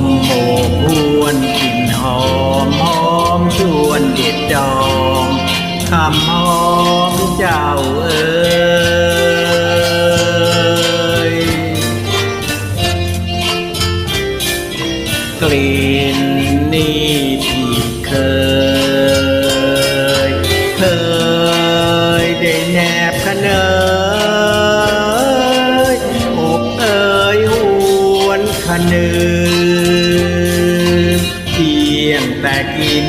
มโอบอวนกลิ่นหอมหอมชวนเด็ดดองคำหอมเจ้าเอ๋ยกลิ่นนี้ที่เคย เคยได้แนบคะเนย ยงแต่กิน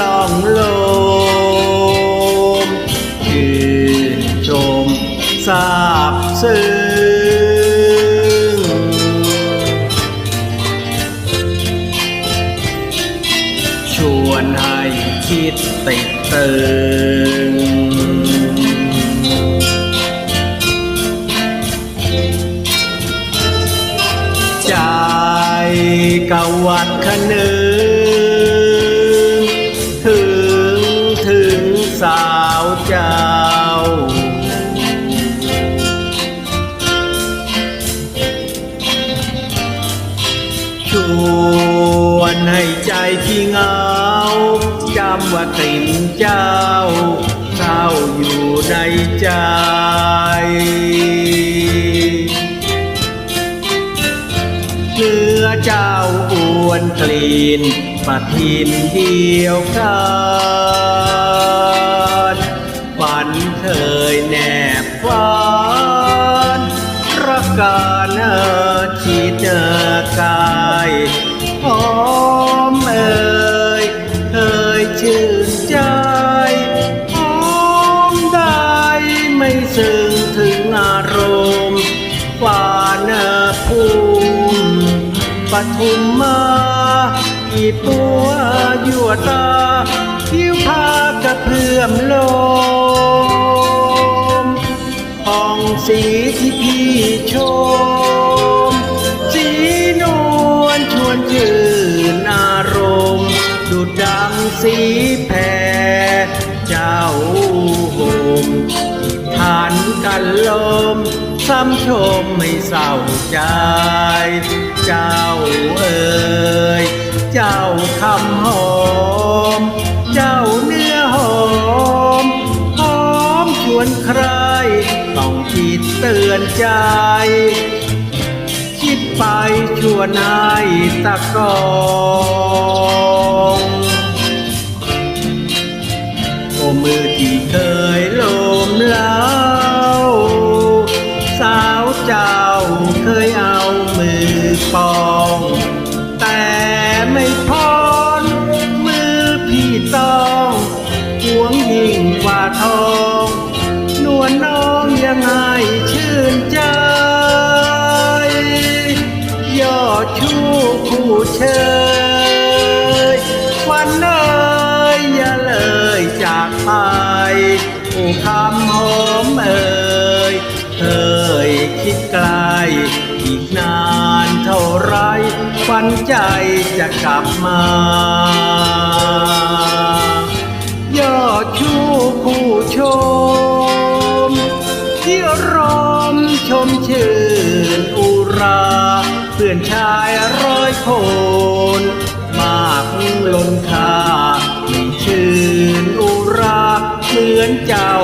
ลองลมชื่นชมทราบซึ้งชวนให้คิดติดตึงใจกะวันคะนึ วนให้ใจที่เหงาจำว่าติ่นเจ้าเข้าอยู่ในใจเนื้อเจ้าอวนกลีนปะทินเดียวกัน ปทุมมาอีปัวยั่วตาผิวพากระเพื่อมลมห้องสีที่พี่ชม สีนวลชวนชื่นอารมณ์ดุดดังสีแผ่เจ้าห่มทานกันลม ซ้ำชมไม่เศร้าใจ เจ้าเอ่ยเจ้าคำหอม เจ้าเนื้อหอมหอมชวนใคร ต้องคิดเตือนใจ คิดไปชวนให้ตะกองโอมือที่เคยลมเล้า น้องยังไงชื่นใจยอดชูผู้เชยวันเอ่ยอย่าเลยจากไปโอ้คำหอมเอ่ยเคยคิดไกลอีกนานเท่าไรฝันใจจะกลับมา ชื่นอุรา เพื่อนชายร้อยคน มากล้นค่าไม่ชื่นอุรา เหมือนเจ้า